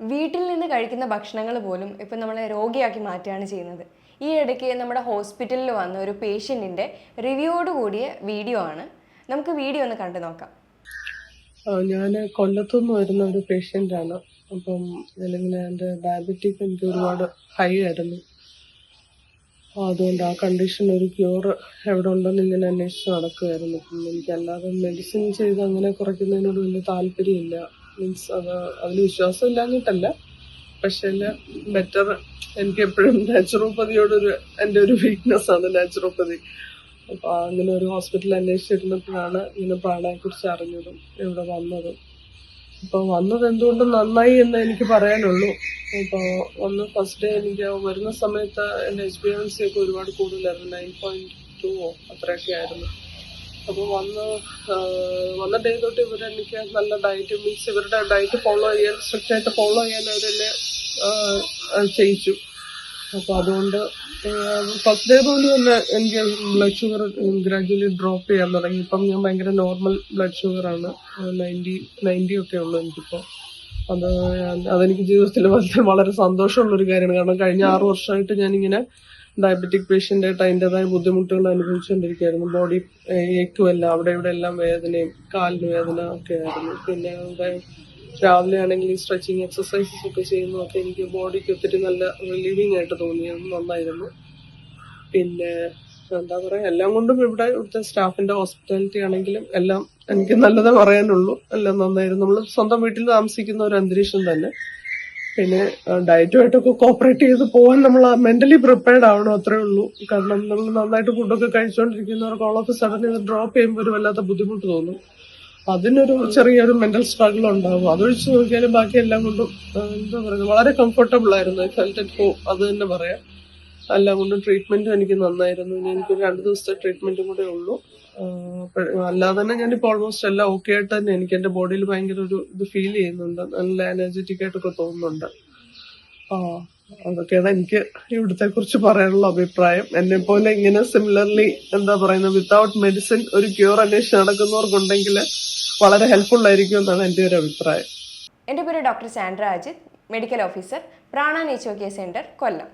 വീട്ടിൽ നിന്ന് കഴിക്കുന്ന ഭക്ഷണങ്ങൾ പോലും ഇപ്പം നമ്മളെ രോഗിയാക്കി മാറ്റുകയാണ് ചെയ്യുന്നത്. ഈ ഇടയ്ക്ക് നമ്മുടെ ഹോസ്പിറ്റലിൽ വന്ന ഒരു പേഷ്യന്റിന്റെ റിവ്യൂയോട് കൂടിയ വീഡിയോ ആണ്. നമുക്ക് വീഡിയോ ഒന്ന് കണ്ടു നോക്കാം. ഞാൻ കൊല്ലത്തുനിന്ന് വരുന്ന ഒരു പേഷ്യന്റാണ് അപ്പം അല്ലെങ്കിൽ എന്റെ ഡയബറ്റിക് എനിക്ക് ഒരുപാട് ഹൈ ആയിരുന്നു. അതുകൊണ്ട് ആ കണ്ടീഷൻ ഒരു ക്യൂർ എവിടെ ഉണ്ടെന്ന് ഇങ്ങനെ അന്വേഷിച്ച് നടക്കുമായിരുന്നു എനിക്കല്ലാതെ മെഡിസിൻ ചെയ്ത് അങ്ങനെ കുറയ്ക്കുന്നതിനോട് വലിയ താല്പര്യമില്ല. മീൻസ് അത് അതിൽ വിശ്വാസം ഇല്ലാഞ്ഞിട്ടല്ല. പക്ഷേ ബെറ്റർ എനിക്ക് എപ്പോഴും നാച്ചുറോപ്പതിയോടൊരു എന്റെ ഒരു വീക്ക്നെസ് ആണ് നാച്ചുറോപ്പതി അപ്പോൾ അങ്ങനെ ഒരു ഹോസ്പിറ്റൽ അന്വേഷിച്ചിരുന്നപ്പോഴാണ് ഇങ്ങനെ പ്രാണയെക്കുറിച്ച് അറിഞ്ഞതും ഇവിടെ വന്നതും. അപ്പോൾ വന്നത് എന്തുകൊണ്ട് നന്നായി എന്ന് എനിക്ക് പറയാനുള്ളൂ. അപ്പോൾ വന്ന് ഫസ്റ്റ് ഡേ എനിക്ക് വരുന്ന സമയത്ത് എന്റെ എക്സ്പീരിയൻസ് ഒക്കെ ഒരുപാട് കൂടുതലായിരുന്നു. നയൻ പോയിന്റ് ടു അത്രയൊക്കെ ആയിരുന്നു. അപ്പോൾ വന്ന് വന്ന ഡേ തൊട്ട് ഇവരെനിക്ക് നല്ല ഡയറ്റ് മീൻസ് ഇവരുടെ ഡയറ്റ് ഫോളോ ചെയ്യാൻ സ്ട്രിക്റ്റ് ആയിട്ട് ഫോളോ ചെയ്യാൻ അവരെന്നെ ചെയ്യിച്ചു. അപ്പോൾ അതുകൊണ്ട് ഫസ്റ്റ് ഡേ പോലും തന്നെ എനിക്ക് ബ്ലഡ് ഷുഗർ ഗ്രാജുവലി ഡ്രോപ്പ് ചെയ്യാൻ തുടങ്ങി. ഇപ്പം ഞാൻ ഭയങ്കര നോർമൽ ബ്ലഡ് ഷുഗർ ആണ്. നയന്റി നയന്റി ഒക്കെ ഉള്ളു എനിക്കിപ്പോൾ അത് അതെനിക്ക് ജീവിതത്തിൽ വളരെ വളരെ സന്തോഷമുള്ളൊരു കാര്യമാണ്. കാരണം കഴിഞ്ഞ ആറ് വർഷമായിട്ട് ഞാനിങ്ങനെ ഡയബറ്റിക് പേഷ്യന്റ് ആയിട്ട് അതിന്റെതായ ബുദ്ധിമുട്ടുകൾ അനുഭവിച്ചുകൊണ്ടിരിക്കുകയായിരുന്നു. ബോഡി ഏക്കുമല്ല അവിടെ ഇവിടെ എല്ലാം വേദനയും കാലിന് വേദന ഒക്കെ ആയിരുന്നു. പിന്നെ അവിടെ രാവിലെ ആണെങ്കിൽ സ്ട്രെച്ചിങ് എക്സസൈസസ് ഒക്കെ ചെയ്യുന്നതൊക്കെ എനിക്ക് ബോഡിക്ക് ഒത്തിരി നല്ല റിലീവിങ് ആയിട്ട് തോന്നിയത് നന്നായിരുന്നു. പിന്നെ എന്താ പറയുക എല്ലാം കൊണ്ടും ഇവിടെ ഇവിടുത്തെ സ്റ്റാഫിന്റെ ഹോസ്പിറ്റാലിറ്റി ആണെങ്കിലും എല്ലാം എനിക്ക് നല്ലതേ പറയാനുള്ളൂ. എല്ലാം നന്നായിരുന്നു. നമ്മൾ സ്വന്തം വീട്ടിൽ താമസിക്കുന്ന ഒരു അന്തരീക്ഷം തന്നെ. പിന്നെ ഡയറ്റുമായിട്ടൊക്കെ കോപ്പറേറ്റ് ചെയ്ത് പോകാൻ നമ്മൾ മെന്റലി പ്രിപ്പയർഡ് ആവണം അത്രേ ഉള്ളൂ. കാരണം നമ്മൾ നന്നായിട്ട് ഫുഡൊക്കെ കഴിച്ചുകൊണ്ടിരിക്കുന്നവർക്ക് ഓൾ ഓഫ് സഡൻ ഇത് ഡ്രോപ്പ് ചെയ്യുമ്പോൾ ഒരു വല്ലാത്ത ബുദ്ധിമുട്ട് തോന്നും. അതിനൊരു ചെറിയൊരു മെന്റൽ സ്ട്രഗിൾ ഉണ്ടാവും. അതൊഴിച്ച് നോക്കിയാലും ബാക്കി എല്ലാം കൊണ്ടും എന്താ പറയുക വളരെ കംഫർട്ടബിൾ ആയിരുന്നു. ഫെൽറ്റ് അറ്റ് ഹോം അത് തന്നെ പറയാം. എല്ലാം കൊണ്ടും ട്രീറ്റ്മെന്റും എനിക്ക് നന്നായിരുന്നു. ഇനി എനിക്കൊരു രണ്ട് ദിവസത്തെ ട്രീറ്റ്മെന്റും കൂടെ ഉള്ളൂ. അല്ലാതെ തന്നെ ഞാനിപ്പോൾ ഓൾമോസ്റ്റ് എല്ലാം ഓക്കെ ആയിട്ട് തന്നെ എനിക്ക് എന്റെ ബോഡിയിൽ ഭയങ്കര ഒരു ഇത് ഫീൽ ചെയ്യുന്നുണ്ട്. നല്ല എനർജറ്റിക് ആയിട്ടൊക്കെ തോന്നുന്നുണ്ട്. ആ അതൊക്കെയാണ് എനിക്ക് ഇവിടുത്തെ കുറിച്ച് പറയാനുള്ള അഭിപ്രായം. എന്നെ പോലെ ഇങ്ങനെ സിമിലർലി എന്താ പറയുന്നത് വിത്തൗട്ട് മെഡിസിൻ ഒരു ക്യൂർ അന്വേഷിച്ച് നടക്കുന്നവർക്കുണ്ടെങ്കിൽ വളരെ ഹെൽപ്ഫുൾ ആയിരിക്കും എന്നാണ് എന്റെ ഒരു അഭിപ്രായം. എന്റെ പേര് doctor Sandra Ajith medical officer പ്രാണ നീച്ചോക്കിയ സെന്റർ കൊല്ലം.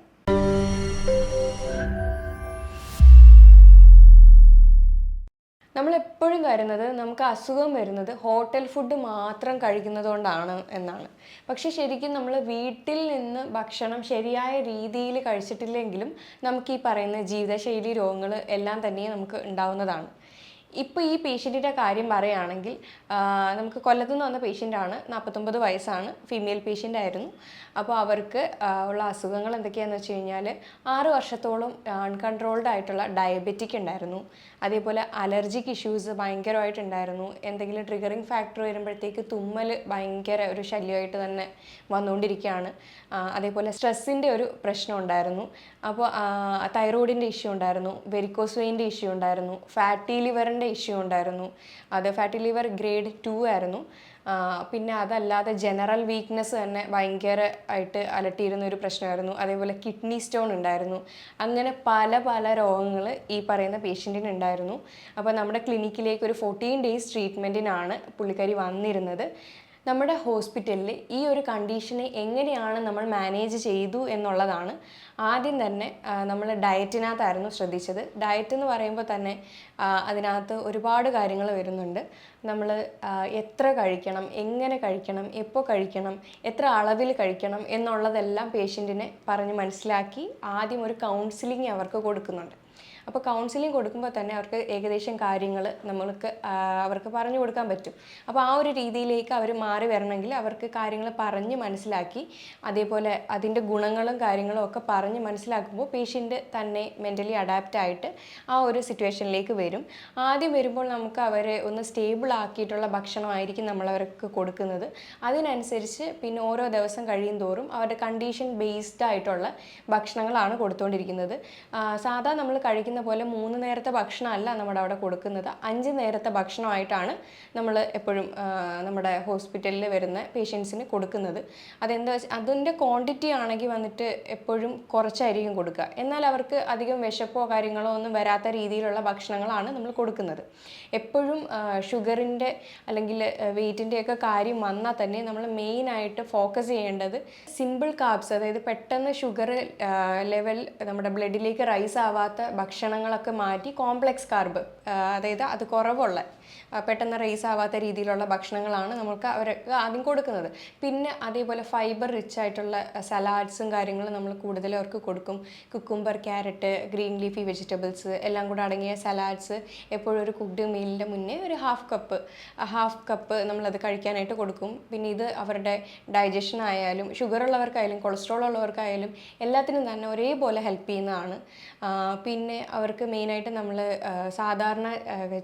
നമ്മൾ എപ്പോഴും കരുതുന്നത് നമുക്ക് അസുഖം വരുന്നത് ഹോട്ടൽ ഫുഡ് മാത്രം കഴിക്കുന്നത് കൊണ്ടാണ് എന്നാണ്. പക്ഷേ ശരിക്കും നമ്മൾ വീട്ടിൽ നിന്ന് ഭക്ഷണം ശരിയായ രീതിയിൽ കഴിച്ചിട്ടില്ലെങ്കിലും നമുക്ക് ഈ പറയുന്ന ജീവിതശൈലി രോഗങ്ങൾ എല്ലാം തന്നെ നമുക്ക് ഉണ്ടാവുന്നതാണ്. ഇപ്പോൾ ഈ പേഷ്യന്റിന്റെ കാര്യം പറയുകയാണെങ്കിൽ നമുക്ക് കൊല്ലത്തു നിന്ന് വന്ന പേഷ്യന്റാണ് നാൽപ്പത്തൊമ്പത് വയസ്സാണ് ഫീമെയിൽ പേഷ്യന്റ് ആയിരുന്നു. അപ്പോൾ അവർക്ക് ഉള്ള അസുഖങ്ങൾ എന്തൊക്കെയാണെന്ന് വെച്ച് കഴിഞ്ഞാൽ ആറ് വർഷത്തോളം അൺകൺട്രോൾഡ് ആയിട്ടുള്ള ഡയബറ്റിക് ഉണ്ടായിരുന്നു. അതേപോലെ അലർജിക് ഇഷ്യൂസ് ഭയങ്കരമായിട്ടുണ്ടായിരുന്നു. എന്തെങ്കിലും ട്രിഗറിങ് ഫാക്ടർ വരുമ്പോഴത്തേക്ക് തുമ്മൽ ഭയങ്കര ഒരു ശല്യമായിട്ട് തന്നെ വന്നുകൊണ്ടിരിക്കുകയാണ്. അതേപോലെ സ്ട്രെസ്സിന്റെ ഒരു പ്രശ്നം ഉണ്ടായിരുന്നു. അപ്പോൾ തൈറോയിഡിന്റെ ഇഷ്യൂ ഉണ്ടായിരുന്നു വെരിക്കോസ് വെയിന്റെ ഇഷ്യൂ ഉണ്ടായിരുന്നു ഫാറ്റി ലിവറിന്റെ ഇഷ്യൂ ഉണ്ടായിരുന്നു. അത് ഫാറ്റി ലിവർ ഗ്രേഡ് ടു ആയിരുന്നു. പിന്നെ അതല്ലാതെ ജനറൽ വീക്ക്നെസ് തന്നെ ഭയങ്കര ആയിട്ട് അലട്ടിയിരുന്ന ഒരു പ്രശ്നമായിരുന്നു. അതേപോലെ കിഡ്നി സ്റ്റോൺ ഉണ്ടായിരുന്നു. അങ്ങനെ പല പല രോഗങ്ങൾ ഈ പറയുന്ന പേഷ്യന്റിന് ഉണ്ടായിരുന്നു അപ്പോൾ നമ്മുടെ ക്ലിനിക്കിലേക്ക് ഒരു ഫോർട്ടീൻ ഡേയ്സ് ട്രീറ്റ്മെന്റിനാണ് പുള്ളിക്കാരി വന്നിരുന്നത്. നമ്മുടെ ഹോസ്പിറ്റലിൽ ഈ ഒരു കണ്ടീഷനെ എങ്ങനെയാണ് നമ്മൾ മാനേജ് ചെയ്തു എന്നുള്ളതാണ് ആദ്യം തന്നെ നമ്മൾ ഡയറ്റിനകത്തായിരുന്നു ശ്രദ്ധിച്ചത്. ഡയറ്റ് എന്ന് പറയുമ്പോൾ തന്നെ അതിനകത്ത് ഒരുപാട് കാര്യങ്ങൾ വരുന്നുണ്ട്. നമ്മൾ എത്ര കഴിക്കണം എങ്ങനെ കഴിക്കണം എപ്പോൾ കഴിക്കണം എത്ര അളവിൽ കഴിക്കണം എന്നുള്ളതെല്ലാം പേഷ്യന്റിനെ പറഞ്ഞ് മനസ്സിലാക്കി ആദ്യം ഒരു കൗൺസിലിംഗ് അവർക്ക് കൊടുക്കുന്നുണ്ട്. അപ്പോൾ കൗൺസിലിംഗ് കൊടുക്കുമ്പോൾ തന്നെ അവർക്ക് ഏകദേശം കാര്യങ്ങൾ നമ്മൾക്ക് അവർക്ക് പറഞ്ഞു കൊടുക്കാൻ പറ്റും. അപ്പോൾ ആ ഒരു രീതിയിലേക്ക് അവർ മാറി വരണമെങ്കിൽ അവർക്ക് കാര്യങ്ങൾ പറഞ്ഞ് മനസ്സിലാക്കി അതേപോലെ അതിന്റെ ഗുണങ്ങളും കാര്യങ്ങളും ഒക്കെ പറഞ്ഞ് മനസ്സിലാക്കുമ്പോൾ പേഷ്യന്റ് തന്നെ മെന്റലി അഡാപ്റ്റ് ആയിട്ട് ആ ഒരു സിറ്റുവേഷനിലേക്ക് വരും. ആദ്യം വരുമ്പോൾ നമുക്ക് അവരെ ഒന്ന് സ്റ്റേബിൾ ആക്കിയിട്ടുള്ള ഭക്ഷണമായിരിക്കും നമ്മൾ അവർക്ക് കൊടുക്കുന്നത്. അതിനനുസരിച്ച് പിന്നെ ഓരോ ദിവസം കഴിയും തോറും അവരുടെ കണ്ടീഷൻ ബേസ്ഡ് ആയിട്ടുള്ള ഭക്ഷണങ്ങളാണ് കൊടുത്തുകൊണ്ടിരിക്കുന്നത് സാധാ നമ്മൾ കഴിക്കുന്ന പറയുന്ന പോലെ മൂന്ന് നേരത്തെ ഭക്ഷണമല്ല നമ്മുടെ അവിടെ കൊടുക്കുന്നത്. അഞ്ച് നേരത്തെ ഭക്ഷണമായിട്ടാണ് നമ്മൾ എപ്പോഴും നമ്മുടെ ഹോസ്പിറ്റലിൽ വരുന്ന പേഷ്യൻസിന് കൊടുക്കുന്നത്. അതെന്താ വെച്ചാൽ അതിന്റെ ക്വാണ്ടിറ്റി ആണെങ്കിൽ വന്നിട്ട് എപ്പോഴും കുറച്ചായിരിക്കും കൊടുക്കുക. എന്നാൽ അവർക്ക് അധികം വിശപ്പോ കാര്യങ്ങളോ ഒന്നും വരാത്ത രീതിയിലുള്ള ഭക്ഷണങ്ങളാണ് നമ്മൾ കൊടുക്കുന്നത്. എപ്പോഴും ഷുഗറിന്റെ അല്ലെങ്കിൽ വെയിറ്റിന്റെയൊക്കെ കാര്യം വന്നാൽ തന്നെ നമ്മൾ മെയിനായിട്ട് ഫോക്കസ് ചെയ്യേണ്ടത് സിമ്പിൾ കാർബ്സ് അതായത് പെട്ടെന്ന് ഷുഗർ ലെവൽ നമ്മുടെ ബ്ലഡിലേക്ക് റൈസ് ആവാത്ത ഭക്ഷണങ്ങളൊക്കെ മാറ്റി കോംപ്ലെക്സ് കാർബ് അതായത് അത് കുറവുള്ള പെട്ടെന്ന് റേസ് ആവാത്ത രീതിയിലുള്ള ഭക്ഷണങ്ങളാണ് നമുക്ക് അവർ ആദ്യം കൊടുക്കുന്നത്. പിന്നെ അതേപോലെ ഫൈബർ റിച്ച് ആയിട്ടുള്ള സലാഡ്സും കാര്യങ്ങളും നമ്മൾ കൂടുതൽ അവർക്ക് കൊടുക്കും. Cucumber carrot green leafy vegetables എല്ലാം കൂടെ അടങ്ങിയ സലാഡ്സ് എപ്പോഴും ഒരു കുക്ക്ഡ് മീലിന്റെ മുന്നേ ഒരു ഹാഫ് കപ്പ് ഹാഫ് കപ്പ് നമ്മളത് കഴിക്കാനായിട്ട് കൊടുക്കും. പിന്നെ ഇത് അവരുടെ ഡൈജഷൻ ആയാലും ഷുഗർ ഉള്ളവർക്കായാലും കൊളസ്ട്രോൾ ഉള്ളവർക്കായാലും എല്ലാത്തിനും തന്നെ ഒരേപോലെ ഹെൽപ്പ് ചെയ്യുന്നതാണ്. പിന്നെ അവർക്ക് മെയിനായിട്ട് നമ്മൾ സാധാരണ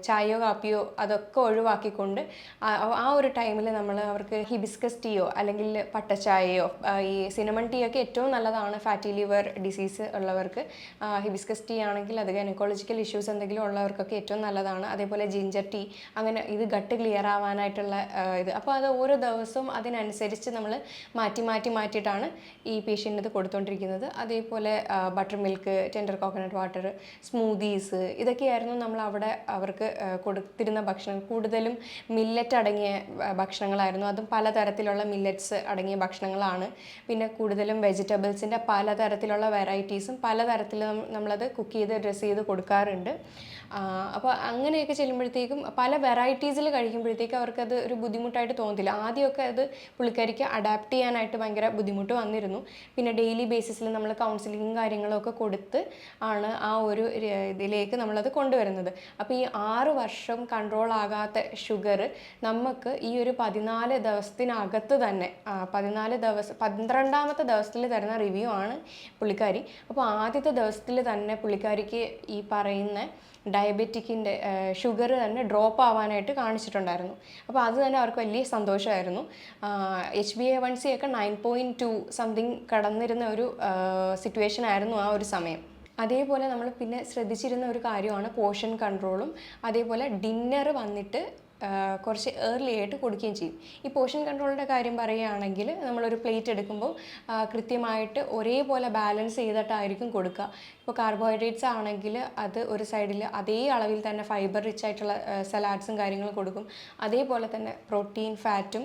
ചായയോ കാപ്പിയോ അതൊക്കെ ഒഴിവാക്കിക്കൊണ്ട് ആ ഒരു ടൈമിൽ നമ്മൾ അവർക്ക് ഹിബിസ്കസ് ടീയോ അല്ലെങ്കിൽ പട്ടച്ചായയോ ഈ സിനമൺ ടീ ഒക്കെ ഏറ്റവും നല്ലതാണ് ഫാറ്റി ലിവർ ഡിസീസ് ഉള്ളവർക്ക്. ഹിബിസ്കസ് ടീ ആണെങ്കിൽ അത് ഗൈനക്കോളജിക്കൽ ഇഷ്യൂസ് എന്തെങ്കിലും ഉള്ളവർക്കൊക്കെ ഏറ്റവും നല്ലതാണ്. അതേപോലെ ജിഞ്ചർ ടീ അങ്ങനെ ഇത് ഗട്ട് ക്ലിയർ ആവാനായിട്ടുള്ള ഇത്. അപ്പോൾ അത് ഓരോ ദിവസവും അതിനനുസരിച്ച് നമ്മൾ മാറ്റി മാറ്റി മാറ്റിയിട്ടാണ് ഈ പേഷ്യന്റ് ഇത് കൊടുത്തുകൊണ്ടിരിക്കുന്നത് അതേപോലെ butter milk tender coconut water smoothies ഇതൊക്കെയായിരുന്നു നമ്മൾ അവിടെ അവർക്ക് കൊടുത്തിരുന്ന ഭക്ഷണം കൂടുതലും മില്ലറ്റ് അടങ്ങിയ ഭക്ഷണങ്ങളായിരുന്നു. അതും പലതരത്തിലുള്ള മില്ലറ്റ്സ് അടങ്ങിയ ഭക്ഷണങ്ങളാണ്. പിന്നെ കൂടുതലും വെജിറ്റബിൾസിന്റെ പലതരത്തിലുള്ള വെറൈറ്റീസും പലതരത്തിൽ നമ്മളത് കുക്ക് ചെയ്ത് ഡ്രസ്സ് ചെയ്ത് കൊടുക്കാറുണ്ട്. അപ്പോൾ അങ്ങനെയൊക്കെ ചെല്ലുമ്പോഴത്തേക്കും പല വെറൈറ്റീസിൽ കഴിക്കുമ്പോഴത്തേക്കും അവർക്കത് ഒരു ബുദ്ധിമുട്ടായിട്ട് തോന്നത്തില്ല. ആദ്യമൊക്കെ അത് പുള്ളിക്കാരിക്ക് അഡാപ്റ്റ് ചെയ്യാനായിട്ട് ഭയങ്കര ബുദ്ധിമുട്ട് വന്നിരുന്നു. പിന്നെ ഡെയിലി ബേസിസിൽ നമ്മൾ കൗൺസിലിങ്ങും കാര്യങ്ങളൊക്കെ കൊടുത്ത് ആണ് ആ ഒരു ഇതിലേക്ക് നമ്മളത് കൊണ്ടുവരുന്നത്. അപ്പോൾ ഈ ആറ് വർഷം കൺട്രോൾ ആകാത്ത ഷുഗർ നമുക്ക് ഈ ഒരു പതിനാല് ദിവസത്തിനകത്ത് തന്നെ പതിനാല് ദിവസം പന്ത്രണ്ടാമത്തെ ദിവസത്തിൽ തരുന്ന റിവ്യൂ ആണ് പുള്ളിക്കാരി. അപ്പോൾ ആദ്യത്തെ ദിവസത്തിൽ തന്നെ പുള്ളിക്കാരിക്ക് ഈ പറയുന്ന ഡയബറ്റിക്കിന്റെ ഷുഗർ തന്നെ ഡ്രോപ്പ് ആവാനായിട്ട് കാണിച്ചിട്ടുണ്ടായിരുന്നു. അപ്പോൾ അത് തന്നെ അവർക്ക് വലിയ സന്തോഷമായിരുന്നു. H B A one C ഒക്കെ നയൻ പോയിന്റ് ടു സംതിങ് കടന്നിരുന്ന ഒരു സിറ്റുവേഷൻ ആയിരുന്നു ആ ഒരു സമയം. അതേപോലെ നമ്മൾ പിന്നെ ശ്രദ്ധിച്ചിരുന്ന ഒരു കാര്യമാണ് പോഷൻ കൺട്രോളും. അതേപോലെ ഡിന്നർ വന്നിട്ട് കുറച്ച് ഏർലി ആയിട്ട് കൊടുക്കുകയും ചെയ്യും. ഈ പോഷൻ കൺട്രോളിന്റെ കാര്യം പറയുകയാണെങ്കിൽ നമ്മളൊരു പ്ലേറ്റ് എടുക്കുമ്പോൾ കൃത്യമായിട്ട് ഒരേപോലെ ബാലൻസ് ചെയ്തിട്ടായിരിക്കും കൊടുക്കുക. ഇപ്പോൾ കാർബോഹൈഡ്രേറ്റ്സ് ആണെങ്കിൽ അത് ഒരു സൈഡിൽ അതേ അളവിൽ തന്നെ ഫൈബർ റിച്ച് ആയിട്ടുള്ള സലാഡ്സും കാര്യങ്ങളും കൊടുക്കും. അതേപോലെ തന്നെ പ്രോട്ടീൻ ഫാറ്റും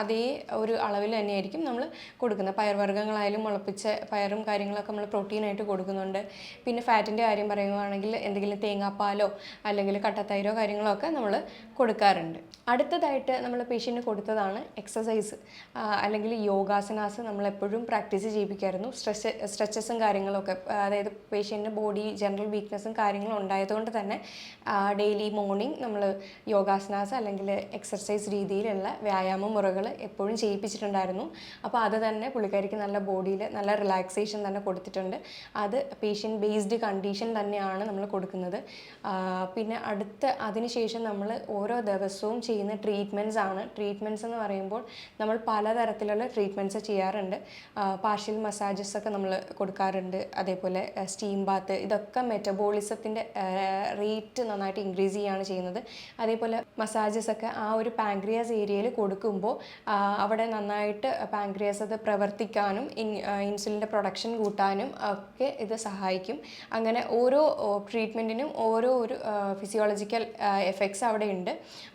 അതേ ഒരു അളവിൽ തന്നെയായിരിക്കും നമ്മൾ കൊടുക്കുന്നത്. പയർവർഗങ്ങളായാലും മുളപ്പിച്ച പയറും കാര്യങ്ങളൊക്കെ നമ്മൾ പ്രോട്ടീനായിട്ട് കൊടുക്കുന്നുണ്ട്. പിന്നെ ഫാറ്റിന്റെ കാര്യം പറയുകയാണെങ്കിൽ എന്തെങ്കിലും തേങ്ങാപ്പാലോ അല്ലെങ്കിൽ കട്ടത്തൈരോ കാര്യങ്ങളോ ഒക്കെ നമ്മൾ കൊടുക്കാറുണ്ട്. അടുത്തതായിട്ട് നമ്മൾ പേഷ്യന്റിന് കൊടുത്തതാണ് എക്സസൈസ് അല്ലെങ്കിൽ യോഗാസനാസ് നമ്മളെപ്പോഴും പ്രാക്ടീസ് ചെയ്യിപ്പിക്കായിരുന്നു. സ്ട്രെച്ച് സ്ട്രെച്ചസും കാര്യങ്ങളൊക്കെ അതായത് പേഷ്യന്റിന് ബോഡി ജനറൽ വീക്ക്നെസ്സും കാര്യങ്ങളും ഉണ്ടായതുകൊണ്ട് തന്നെ ഡെയിലി മോർണിംഗ് നമ്മൾ യോഗാസനാസ് അല്ലെങ്കിൽ എക്സർസൈസ് രീതിയിലുള്ള വ്യായാമ മുറകൾ എപ്പോഴും ചെയ്യിപ്പിച്ചിട്ടുണ്ടായിരുന്നു. അപ്പോൾ അത് തന്നെ പുള്ളിക്കാരിക്ക് നല്ല ബോഡിയിൽ നല്ല റിലാക്സേഷൻ തന്നെ കൊടുത്തിട്ടുണ്ട്. അത് പേഷ്യന്റ് ബേസ്ഡ് കണ്ടീഷൻ തന്നെയാണ് നമ്മൾ കൊടുക്കുന്നത്. പിന്നെ അടുത്ത അതിനുശേഷം നമ്മൾ ഓരോ ദിവസവും ചെയ്യുന്ന ട്രീറ്റ്മെന്റ്സ് ആണ്. ട്രീറ്റ്മെന്റ്സ് എന്ന് പറയുമ്പോൾ നമ്മൾ പലതരത്തിലുള്ള ട്രീറ്റ്മെന്റ്സ് ചെയ്യാറുണ്ട്. പാർഷ്യൽ മസാജസ് ഒക്കെ നമ്മൾ കൊടുക്കാറുണ്ട്. അതേപോലെ സ്റ്റീം ബാത്ത് ഇതൊക്കെ മെറ്റബോളിസത്തിന്റെ റേറ്റ് നന്നായിട്ട് ഇൻക്രീസ് ചെയ്യുകയാണ് ചെയ്യുന്നത്. അതേപോലെ മസാജസ് ഒക്കെ ആ ഒരു പാങ്ക്രിയാസ് ഏരിയയിൽ കൊടുക്കുമ്പോൾ അവിടെ നന്നായിട്ട് പാങ്ക്രിയാസ് അത് പ്രവർത്തിക്കാനും ഇൻസുലിന്റെ പ്രൊഡക്ഷൻ കൂട്ടാനും ഒക്കെ ഇത് സഹായിക്കും. അങ്ങനെ ഓരോ ട്രീറ്റ്മെന്റിനും ഓരോ ഒരു ഫിസിയോളജിക്കൽ എഫക്ട്സ് അവിടെ ഉണ്ട്.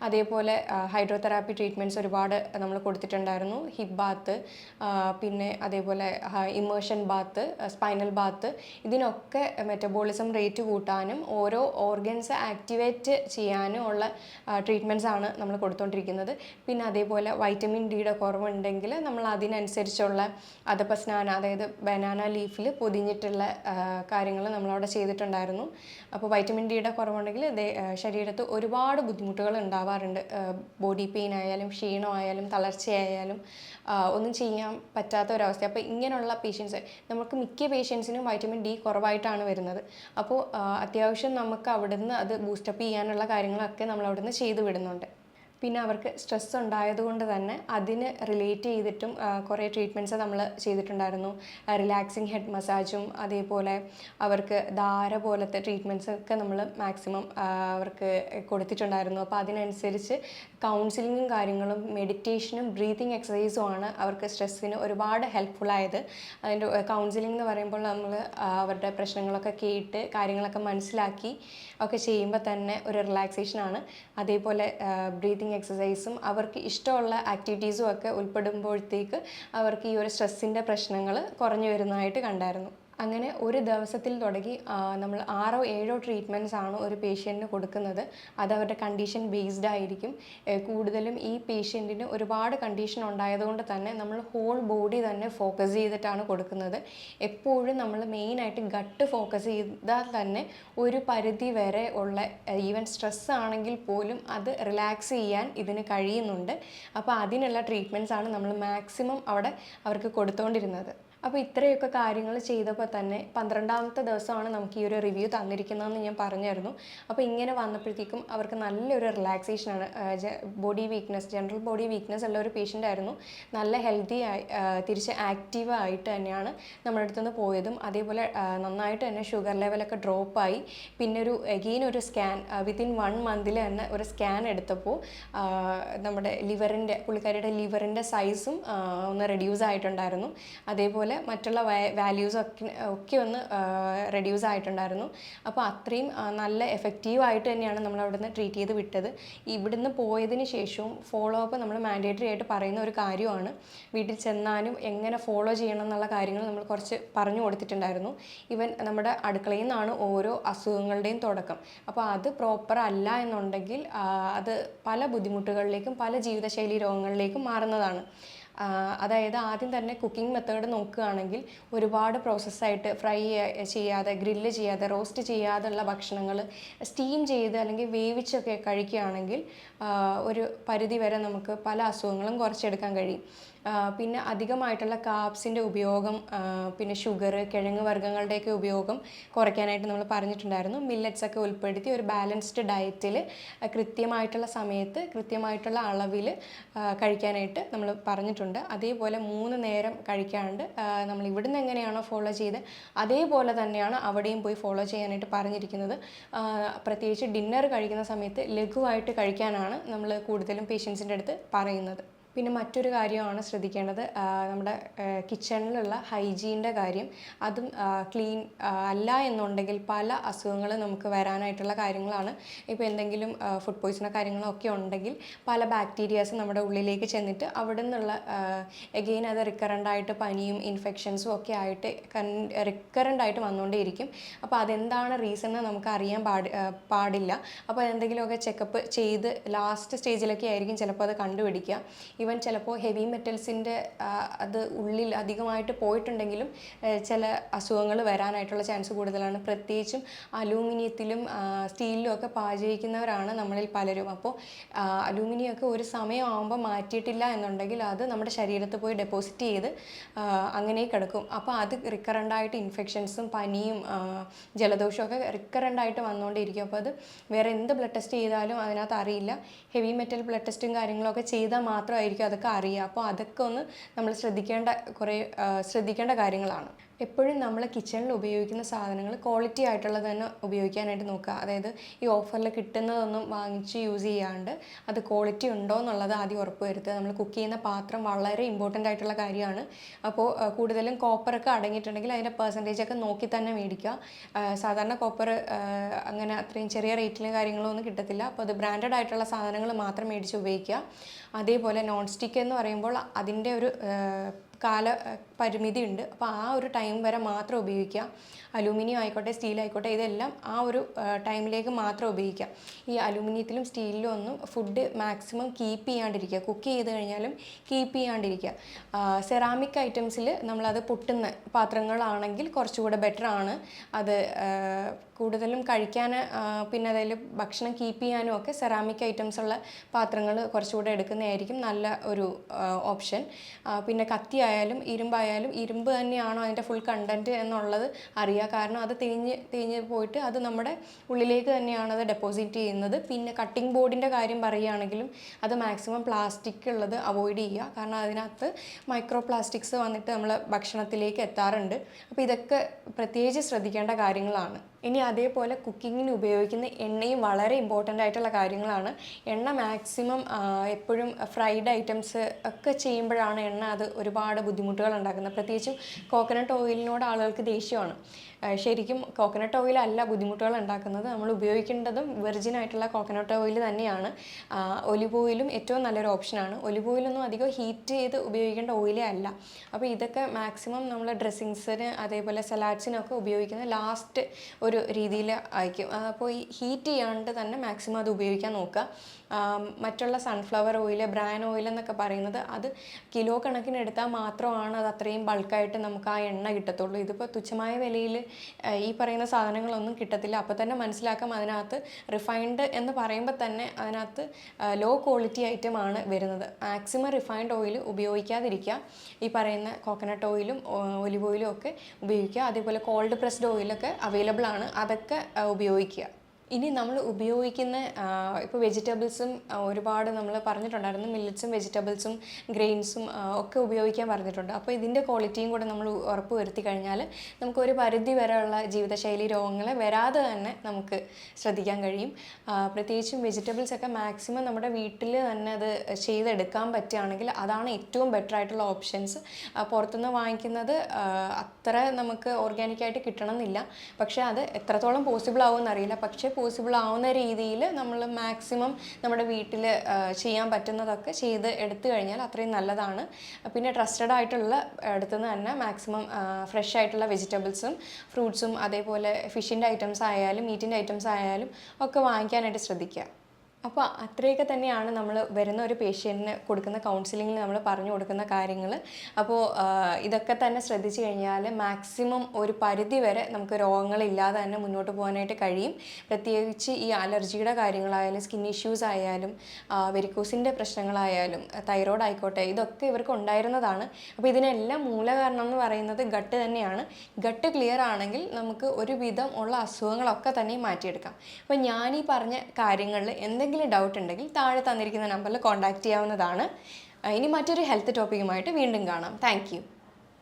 അതേപോലെ ഹൈഡ്രോതെറാപ്പി ട്രീറ്റ്മെന്റ്സ് ഒരുപാട് നമ്മൾ കൊടുത്തിട്ടുണ്ടായിരുന്നു. ഹിപ്പ് ബാത്ത് പിന്നെ അതേപോലെ ഇമേഷൻ ബാത്ത് സ്പൈനൽ ബാത്ത് ഇതിനൊക്കെ മെറ്റബോളിസം റേറ്റ് കൂട്ടാനും ഓരോ ഓർഗൻസ് ആക്ടിവേറ്റ് ചെയ്യാനും ഉള്ള ട്രീറ്റ്മെന്റ്സ് ആണ് നമ്മൾ കൊടുത്തുകൊണ്ടിരിക്കുന്നത് പിന്നെ അതേപോലെ വൈറ്റമിൻ ഡിയുടെ കുറവുണ്ടെങ്കിൽ നമ്മൾ അതിനനുസരിച്ചുള്ള അതപ്പസ്നാന അതായത് ബനാന ലീഫിൽ പൊതിഞ്ഞിട്ടുള്ള കാര്യങ്ങൾ നമ്മളവിടെ ചെയ്തിട്ടുണ്ടായിരുന്നു. അപ്പോൾ വൈറ്റമിൻ ഡിയുടെ കുറവുണ്ടെങ്കിൽ ശരീരത്ത് ഒരുപാട് ബുദ്ധിമുട്ടുകൾ ഉണ്ടാവാറുണ്ട്. ബോഡി പെയിൻ ആയാലും ക്ഷീണമായാലും തളർച്ചയായാലും ഒന്നും ചെയ്യാൻ പറ്റാത്ത ഒരവസ്ഥ. അപ്പോൾ ഇങ്ങനെയുള്ള പേഷ്യൻസ് നമുക്ക് മിക്ക പേഷ്യൻസിനും വൈറ്റമിൻ ഡി കുറവായിട്ടാണ് വരുന്നത്. അപ്പോൾ അത്യാവശ്യം നമുക്ക് അവിടുന്ന് അത് ബൂസ്റ്റപ്പ് ചെയ്യാനുള്ള കാര്യങ്ങളൊക്കെ നമ്മൾ അവിടുന്ന് ചെയ്തു വിടുന്നുണ്ട്. പിന്നെ അവർക്ക് സ്ട്രെസ് ഉണ്ടായതുകൊണ്ട് തന്നെ അതിന് റിലേറ്റ് ചെയ്തിട്ടും കുറേ ട്രീറ്റ്മെന്റ്സ് നമ്മൾ ചെയ്തിട്ടുണ്ടായിരുന്നു. റിലാക്സിങ് ഹെഡ് മസാജും അതേപോലെ അവർക്ക് ധാര പോലത്തെ ട്രീറ്റ്മെന്റ്സ് ഒക്കെ നമ്മൾ മാക്സിമം അവർക്ക് കൊടുത്തിട്ടുണ്ടായിരുന്നു. അപ്പോൾ അതിനനുസരിച്ച് കൗൺസിലിങ്ങും കാര്യങ്ങളും മെഡിറ്റേഷനും ബ്രീതിങ് എക്സസൈസും ആണ് അവർക്ക് സ്ട്രെസ്സിന് ഒരുപാട് ഹെൽപ്ഫുൾ ആയത്. അതിന്റെ കൗൺസിലിംഗ് എന്ന് പറയുമ്പോൾ നമ്മൾ അവരുടെ പ്രശ്നങ്ങളൊക്കെ കേട്ട് കാര്യങ്ങളൊക്കെ മനസ്സിലാക്കി ഒക്കെ ചെയ്യുമ്പോൾ തന്നെ ഒരു റിലാക്സേഷനാണ് അതേപോലെ ബ്രീതിങ് എക്സസൈസും അവർക്ക് ഇഷ്ടമുള്ള ആക്ടിവിറ്റീസും ഒക്കെ ഉൾപ്പെടുമ്പോഴത്തേക്ക് അവർക്ക് ഈ ഒരു സ്ട്രെസ്സിന്റെ പ്രശ്നങ്ങൾ കുറഞ്ഞു വരുന്നതായിട്ട് കണ്ടായിരുന്നു. അങ്ങനെ ഒരു ദിവസത്തിൽ തുടങ്ങി നമ്മൾ ആറോ ഏഴോ ട്രീറ്റ്മെന്റ്സ് ആണ് ഒരു പേഷ്യന്റിന് കൊടുക്കുന്നത്. അത് അവരുടെ കണ്ടീഷൻ ബേസ്ഡ് ആയിരിക്കും. കൂടുതലും ഈ പേഷ്യന്റിന് ഒരുപാട് കണ്ടീഷൻ ഉണ്ടായതുകൊണ്ട് തന്നെ നമ്മൾ ഹോൾ ബോഡി തന്നെ ഫോക്കസ് ചെയ്തിട്ടാണ് കൊടുക്കുന്നത്. എപ്പോഴും നമ്മൾ മെയിനായിട്ട് ഗട്ട് ഫോക്കസ് ചെയ്താൽ തന്നെ ഒരു പരിധി വരെ ഉള്ള ഈവൻ സ്ട്രെസ് ആണെങ്കിൽ പോലും അത് റിലാക്സ് ചെയ്യാൻ ഇതിന് കഴിയുന്നുണ്ട്. അപ്പോൾ അതിനുള്ള ട്രീറ്റ്മെന്റ്സ് ആണ് നമ്മൾ മാക്സിമം അവിടെ അവർക്ക് കൊടുത്തുകൊണ്ടിരുന്നത് അപ്പോൾ ഇത്രയൊക്കെ കാര്യങ്ങൾ ചെയ്തപ്പോൾ തന്നെ പന്ത്രണ്ടാമത്തെ ദിവസമാണ് നമുക്ക് ഈ ഒരു റിവ്യൂ തന്നിരിക്കുന്നതെന്ന് ഞാൻ പറഞ്ഞായിരുന്നു. അപ്പോൾ ഇങ്ങനെ വന്നപ്പോഴത്തേക്കും അവർക്ക് നല്ലൊരു റിലാക്സേഷനാണ് body weakness general body weakness ഉള്ള ഒരു പേഷ്യന്റ് ആയിരുന്നു. നല്ല ഹെൽത്തി ആയി തിരിച്ച് ആക്റ്റീവ് ആയിട്ട് തന്നെയാണ് നമ്മുടെ അടുത്തുനിന്ന് പോയതും. അതേപോലെ നന്നായിട്ട് തന്നെ ഷുഗർ ലെവലൊക്കെ ഡ്രോപ്പായി പിന്നെ ഒരു എഗെയിൻ ഒരു സ്കാൻ വിത്തിൻ വൺ മന്തിൽ തന്നെ ഒരു സ്കാൻ എടുത്തപ്പോൾ നമ്മുടെ ലിവറിന്റെ പുള്ളിക്കാരിയുടെ ലിവറിന്റെ സൈസും ഒന്ന് റെഡ്യൂസ് ആയിട്ടുണ്ടായിരുന്നു. അതേപോലെ മറ്റുള്ള വാല്യൂസ് ഒക്കെ ഒക്കെ ഒന്ന് റെഡ്യൂസ് ആയിട്ടുണ്ടായിരുന്നു. അപ്പോൾ അത്രയും നല്ല എഫക്റ്റീവ് ആയിട്ട് തന്നെയാണ് നമ്മൾ അവിടുന്ന് ട്രീറ്റ് ചെയ്ത് വിട്ടത്. ഇവിടുന്ന് പോയതിന് ശേഷവും ഫോളോ അപ്പ് നമ്മൾ മാൻഡേറ്ററി ആയിട്ട് പറയുന്ന ഒരു കാര്യമാണ്. വീട്ടിൽ ചെന്നാലും എങ്ങനെ ഫോളോ ചെയ്യണം എന്നുള്ള കാര്യങ്ങൾ നമ്മൾ കുറച്ച് പറഞ്ഞു കൊടുത്തിട്ടുണ്ടായിരുന്നു. ഇവൻ നമ്മുടെ അടുക്കളയിൽ നിന്നാണ് ഓരോ അസുഖങ്ങളുടെയും തുടക്കം. അപ്പോൾ അത് പ്രോപ്പർ അല്ല എന്നുണ്ടെങ്കിൽ അത് പല ബുദ്ധിമുട്ടുകളിലേക്കും പല ജീവിതശൈലി രോഗങ്ങളിലേക്കും മാറുന്നതാണ്. അതായത് ആദ്യം തന്നെ കുക്കിംഗ് മെത്തേഡ് നോക്കുകയാണെങ്കിൽ ഒരുപാട് പ്രോസസ്സായിട്ട് ഫ്രൈ ചെയ്യാതെ ഗ്രില്ല് ചെയ്യാതെ റോസ്റ്റ് ചെയ്യാതെയുള്ള ഭക്ഷണങ്ങൾ സ്റ്റീം ചെയ്ത് അല്ലെങ്കിൽ വേവിച്ചൊക്കെ കഴിക്കുകയാണെങ്കിൽ ഒരു പരിധി വരെ നമുക്ക് പല അസുഖങ്ങളും കുറച്ചെടുക്കാൻ കഴിയും. പിന്നെ അധികമായിട്ടുള്ള കാപ്സിന്റെ ഉപയോഗം പിന്നെ ഷുഗർ കിഴങ്ങ് വർഗങ്ങളുടെയൊക്കെ ഉപയോഗം കുറയ്ക്കാനായിട്ട് നമ്മൾ പറഞ്ഞിട്ടുണ്ടായിരുന്നു. മില്ലറ്റ്സ് ഒക്കെ ഉൾപ്പെടുത്തി ഒരു ബാലൻസ്ഡ് ഡയറ്റിൽ കൃത്യമായിട്ടുള്ള സമയത്ത് കൃത്യമായിട്ടുള്ള അളവിൽ കഴിക്കാനായിട്ട് നമ്മൾ പറഞ്ഞിട്ടുണ്ട്. അതേപോലെ മൂന്ന് നേരം കഴിക്കാണ്ട് നമ്മൾ ഇവിടുന്ന് എങ്ങനെയാണോ ഫോളോ ചെയ്ത് അതേപോലെ തന്നെയാണ് അവിടെയും പോയി ഫോളോ ചെയ്യാനായിട്ട് പറഞ്ഞിരിക്കുന്നത്. പ്രത്യേകിച്ച് ഡിന്നർ കഴിക്കുന്ന സമയത്ത് ലഘുവായിട്ട് കഴിക്കാനാണ് നമ്മൾ കൂടുതലും പേഷ്യൻസിന്റെ അടുത്ത് പറയുന്നത്. പിന്നെ മറ്റൊരു കാര്യമാണ് ശ്രദ്ധിക്കേണ്ടത് നമ്മുടെ കിച്ചണിലുള്ള ഹൈജീന്റെ കാര്യം. അതും ക്ലീൻ അല്ല എന്നുണ്ടെങ്കിൽ പല അസുഖങ്ങൾ നമുക്ക് വരാനായിട്ടുള്ള കാര്യങ്ങളാണ്. ഇപ്പോൾ എന്തെങ്കിലും ഫുഡ് പോയ്സണോ കാര്യങ്ങളോ ഒക്കെ ഉണ്ടെങ്കിൽ പല ബാക്ടീരിയാസ് നമ്മുടെ ഉള്ളിലേക്ക് ചെന്നിട്ട് അവിടെ നിന്നുള്ള എഗെയിൻ അത് ആയിട്ട് പനിയും ഇൻഫെക്ഷൻസും ഒക്കെ ആയിട്ട് കൺ ആയിട്ട് വന്നുകൊണ്ടേയിരിക്കും. അപ്പോൾ അതെന്താണ് റീസൺ എന്ന് നമുക്ക് അറിയാൻ പാടി പാടില്ല. അപ്പോൾ എന്തെങ്കിലുമൊക്കെ ചെക്കപ്പ് ചെയ്ത് ലാസ്റ്റ് സ്റ്റേജിലൊക്കെ ആയിരിക്കും ചിലപ്പോൾ അത് കണ്ടുപിടിക്കുക. ഈവൻ ചിലപ്പോൾ ഹെവി മെറ്റൽസിന്റെ അത് ഉള്ളിൽ അധികമായിട്ട് പോയിട്ടുണ്ടെങ്കിലും ചില അസുഖങ്ങൾ വരാനായിട്ടുള്ള ചാൻസ് കൂടുതലാണ്. പ്രത്യേകിച്ചും അലൂമിനിയത്തിലും സ്റ്റീലിലും ഒക്കെ പാചകിക്കുന്നവരാണ് നമ്മളിൽ പലരും. അപ്പോൾ അലൂമിനിയം ഒക്കെ ഒരു സമയമാകുമ്പോൾ മാറ്റിയിട്ടില്ല എന്നുണ്ടെങ്കിൽ അത് നമ്മുടെ ശരീരത്തിൽ പോയി ഡെപ്പോസിറ്റ് ചെയ്ത് അങ്ങനെ കിടക്കും. അപ്പോൾ അത് റിക്കറന്റായിട്ട് ഇൻഫെക്ഷൻസും പനിയും ജലദോഷവും ഒക്കെ റിക്കറന്റായിട്ട് വന്നുകൊണ്ടിരിക്കും. അപ്പോൾ അത് വേറെ എന്ത് ബ്ലഡ് ടെസ്റ്റ് ചെയ്താലും അതിനകത്ത് അറിയില്ല. ഹെവി മെറ്റൽ ബ്ലഡ് ടെസ്റ്റും കാര്യങ്ങളൊക്കെ ചെയ്താൽ മാത്രമായിരിക്കും അതൊക്കെ അറിയുക. അപ്പോൾ അതൊക്കെ ഒന്ന് നമ്മൾ ശ്രദ്ധിക്കേണ്ട കുറേ ശ്രദ്ധിക്കേണ്ട കാര്യങ്ങളാണ്. എപ്പോഴും നമ്മൾ കിച്ചണിൽ ഉപയോഗിക്കുന്ന സാധനങ്ങൾ ക്വാളിറ്റി ആയിട്ടുള്ളത് തന്നെ ഉപയോഗിക്കാനായിട്ട് നോക്കുക. അതായത് ഈ ഓഫറിൽ കിട്ടുന്നതൊന്നും വാങ്ങിച്ച് യൂസ് ചെയ്യാണ്ട് അത് ക്വാളിറ്റി ഉണ്ടോ എന്നുള്ളത് ആദ്യം ഉറപ്പ് വരുത്തുക. നമ്മൾ കുക്ക് ചെയ്യുന്ന പാത്രം വളരെ ഇമ്പോർട്ടന്റ് ആയിട്ടുള്ള കാര്യമാണ്. അപ്പോൾ കൂടുതലും കോപ്പറൊക്കെ അടങ്ങിയിട്ടുണ്ടെങ്കിൽ അതിന്റെ പെർസെന്റേജ് ഒക്കെ നോക്കി തന്നെ മേടിക്കുക. സാധാരണ കോപ്പർ അങ്ങനെ അത്രയും ചെറിയ റേറ്റിലും കാര്യങ്ങളും ഒന്നും കിട്ടത്തില്ല. അപ്പോൾ അത് ബ്രാൻഡഡ് ആയിട്ടുള്ള സാധനങ്ങൾ മാത്രം മേടിച്ച് ഉപയോഗിക്കുക. അതേപോലെ നോൺ സ്റ്റിക്ക് എന്ന് പറയുമ്പോൾ അതിന്റെ ഒരു കാല പരിമിതി ഉണ്ട് അപ്പോൾ ആ ഒരു ടൈം വരെ മാത്രം ഉപയോഗിക്കുക. അലൂമിനിയം ആയിക്കോട്ടെ സ്റ്റീൽ ആയിക്കോട്ടെ ഇതെല്ലാം ആ ഒരു ടൈമിലേക്ക് മാത്രം ഉപയോഗിക്കുക. ഈ അലൂമിനിയത്തിലും സ്റ്റീലിലും ഒന്നും ഫുഡ് മാക്സിമം കീപ്പ് ചെയ്യാണ്ടിരിക്കുക. കുക്ക് ചെയ്ത് കഴിഞ്ഞാലും കീപ്പ് ചെയ്യാണ്ടിരിക്കുക. സെറാമിക് ഐറ്റംസിൽ നമ്മളത് പൊട്ടുന്ന പാത്രങ്ങളാണെങ്കിൽ കുറച്ചുകൂടെ ബെറ്റർ ആണ്. അത് കൂടുതലും കഴിക്കാൻ പിന്നെ അതിൽ ഭക്ഷണം കീപ്പ് ചെയ്യാനും ഒക്കെ സെറാമിക് ഐറ്റംസ് ഉള്ള പാത്രങ്ങൾ കുറച്ചുകൂടെ എടുക്കുന്നതായിരിക്കും നല്ല ഒരു ഓപ്ഷൻ. പിന്നെ കത്തി ആയാലും ഇരുമ്പ് തന്നെയാണോ അതിന്റെ ഫുൾ കണ്ടന്റ് എന്നുള്ളത് അറിയുക കാരണം അത് തേഞ്ഞ് തേഞ്ഞ് പോയിട്ട് അത് നമ്മുടെ ഉള്ളിലേക്ക് തന്നെയാണ് അത് ഡെപ്പോസിറ്റ് ചെയ്യുന്നത്. പിന്നെ കട്ടിംഗ് ബോർഡിന്റെ കാര്യം പറയുകയാണെങ്കിലും അത് മാക്സിമം പ്ലാസ്റ്റിക് ഉള്ളത് അവോയ്ഡ് ചെയ്യുക. കാരണം അതിനകത്ത് മൈക്രോ പ്ലാസ്റ്റിക്സ് വന്നിട്ട് നമ്മൾ ഭക്ഷണത്തിലേക്ക് എത്താറുണ്ട്. അപ്പോൾ ഇതൊക്കെ പ്രത്യേകിച്ച് ശ്രദ്ധിക്കേണ്ട കാര്യങ്ങളാണ്. ഇനി അതേപോലെ കുക്കിങ്ങിന് ഉപയോഗിക്കുന്ന എണ്ണയും വളരെ ഇമ്പോർട്ടന്റ് ആയിട്ടുള്ള കാര്യങ്ങളാണ്. എണ്ണ മാക്സിമം എപ്പോഴും ഫ്രൈഡ് ഐറ്റംസ് ഒക്കെ ചെയ്യുമ്പോഴാണ് എണ്ണ അത് ഒരുപാട് ബുദ്ധിമുട്ടുകൾ ഉണ്ടാക്കുന്നത്. പ്രത്യേകിച്ചും കോക്കനട്ട് ഓയിലിനോട് ആളുകൾക്ക് ദേഷ്യമാണ്. ശരിക്കും കോക്കനട്ട് ഓയിൽ അല്ല ബുദ്ധിമുട്ടുകൾ ഉണ്ടാക്കുന്നത്. നമ്മൾ ഉപയോഗിക്കേണ്ടതും വെർജിൻ ആയിട്ടുള്ള കോക്കനട്ട് ഓയിൽ തന്നെയാണ്. ഒലിവ് ഓയിലും ഏറ്റവും നല്ലൊരു ഓപ്ഷനാണ് ഒലിവ് ഓയിലൊന്നും അധികം ഹീറ്റ് ചെയ്ത് ഉപയോഗിക്കേണ്ട ഓയിലേ അല്ല. അപ്പോൾ ഇതൊക്കെ മാക്സിമം നമ്മൾ ഡ്രസ്സിങ്സിന് അതേപോലെ സലാഡ്സിനൊക്കെ ഉപയോഗിക്കുന്ന ലാസ്റ്റ് ഒരു രീതിയിൽ ആയിരിക്കും. അപ്പോൾ ഈ ഹീറ്റ് ചെയ്യാണ്ട് തന്നെ മാക്സിമം അത് ഉപയോഗിക്കാൻ നോക്കുക. മറ്റുള്ള സൺഫ്ലവർ ഓയിൽ ബ്രാൻ ഓയിൽ എന്നൊക്കെ പറയുന്നത് അത് കിലോ കണക്കിന് എടുത്താൽ മാത്രമാണ് അത് അത്രയും ബൾക്കായിട്ട് നമുക്ക് ആ എണ്ണ കിട്ടത്തുള്ളൂ. ഇതിപ്പോൾ തുച്ഛമായ വിലയിൽ ഈ പറയുന്ന സാധനങ്ങളൊന്നും കിട്ടത്തില്ല. അപ്പോൾ തന്നെ മനസ്സിലാക്കാം അതിനകത്ത് റിഫൈൻഡ് എന്ന് പറയുമ്പോൾ തന്നെ അതിനകത്ത് ലോ ക്വാളിറ്റി ഐറ്റം ആണ് വരുന്നത്. മാക്സിമം റിഫൈൻഡ് ഓയിൽ ഉപയോഗിക്കാതിരിക്കുക. ഈ പറയുന്ന കോക്കനട്ട് ഓയിലും ഒലിവ് ഓയിലും ഒക്കെ ഉപയോഗിക്കുക. അതേപോലെ കോൾഡ് പ്രസ്ഡ് ഓയിലൊക്കെ അവൈലബിൾ ആണ്. അതൊക്കെ ഉപയോഗിക്കുക. ഇനി നമ്മൾ ഉപയോഗിക്കുന്ന ഇപ്പോൾ വെജിറ്റബിൾസും ഒരുപാട് നമ്മൾ പറഞ്ഞിട്ടുണ്ടായിരുന്നു മില്ലറ്റ്സും വെജിറ്റബിൾസും ഗ്രെയിൻസും ഒക്കെ ഉപയോഗിക്കാൻ പറഞ്ഞിട്ടുണ്ട്. അപ്പോൾ ഇതിന്റെ ക്വാളിറ്റിയും കൂടെ നമ്മൾ ഉറപ്പ് വരുത്തി കഴിഞ്ഞാൽ നമുക്ക് ഒരു പരിധി വരെയുള്ള ജീവിതശൈലി രോഗങ്ങളെ വരാതെ തന്നെ നമുക്ക് ശ്രദ്ധിക്കാൻ കഴിയും. പ്രത്യേകിച്ചും വെജിറ്റബിൾസ് ഒക്കെ മാക്സിമം നമ്മുടെ വീട്ടിൽ തന്നെ അത് ചെയ്തെടുക്കാൻ പറ്റുകയാണെങ്കിൽ അതാണ് ഏറ്റവും ബെറ്റർ ആയിട്ടുള്ള ഓപ്ഷൻസ് പുറത്തുനിന്ന് വാങ്ങിക്കുന്നത് അത്ര നമുക്ക് ഓർഗാനിക്കായിട്ട് കിട്ടണമെന്നില്ല. പക്ഷേ അത് എത്രത്തോളം പോസിബിൾ ആവുമെന്നറിയില്ല. പക്ഷേ പോസിബിൾ ആവുന്ന രീതിയിൽ നമ്മൾ മാക്സിമം നമ്മുടെ വീട്ടിൽ ചെയ്യാൻ പറ്റുന്നതൊക്കെ ചെയ്ത് എടുത്തു കഴിഞ്ഞാൽ അത്രയും നല്ലതാണ്. പിന്നെ ട്രസ്റ്റഡ് ആയിട്ടുള്ള അടുത്തുനിന്ന് തന്നെ മാക്സിമം ഫ്രഷ് ആയിട്ടുള്ള വെജിറ്റബിൾസും ഫ്രൂട്ട്സും അതേപോലെ ഫിഷിന്റെ ഐറ്റംസ് ആയാലും മീറ്റിന്റെ ഐറ്റംസ് ആയാലും ഒക്കെ വാങ്ങിക്കാനായിട്ട് ശ്രദ്ധിക്കുക. അപ്പോൾ അത്രയൊക്കെ തന്നെയാണ് നമ്മൾ വരുന്ന ഒരു പേഷ്യന്റിന് കൊടുക്കുന്ന കൗൺസിലിങ്ങിൽ നമ്മൾ പറഞ്ഞു കൊടുക്കുന്ന കാര്യങ്ങൾ അപ്പോൾ ഇതൊക്കെ തന്നെ ശ്രദ്ധിച്ചു കഴിഞ്ഞാൽ മാക്സിമം ഒരു പരിധി വരെ നമുക്ക് രോഗങ്ങളില്ലാതെ തന്നെ മുന്നോട്ട് പോകാനായിട്ട് കഴിയും. പ്രത്യേകിച്ച് ഈ അലർജിയുടെ കാര്യങ്ങളായാലും സ്കിൻ ഇഷ്യൂസ് ആയാലും വെരിക്കോസിന്റെ പ്രശ്നങ്ങളായാലും തൈറോയ്ഡ് ആയിക്കോട്ടെ ഇതൊക്കെ ഇവർക്ക് ഉണ്ടായിരുന്നതാണ്. അപ്പോൾ ഇതിനെല്ലാം മൂലകാരണം എന്ന് പറയുന്നത് ഗട്ട് തന്നെയാണ്. ഗട്ട് ക്ലിയർ ആണെങ്കിൽ നമുക്ക് ഒരുവിധം ഉള്ള അസുഖങ്ങളൊക്കെ തന്നെ മാറ്റിയെടുക്കാം. അപ്പോൾ ഞാനീ പറഞ്ഞ കാര്യങ്ങളിൽ എന്തെങ്കിലും ഡൗട്ട് ഉണ്ടെങ്കിൽ താഴെ തന്നിരിക്കുന്ന നമ്പറിൽ കോൺടാക്റ്റ് ചെയ്യാവുന്നതാണ്. ഇനി മറ്റൊരു ഹെൽത്ത് ടോപ്പിക്കുമായിട്ട് വീണ്ടും കാണാം. താങ്ക്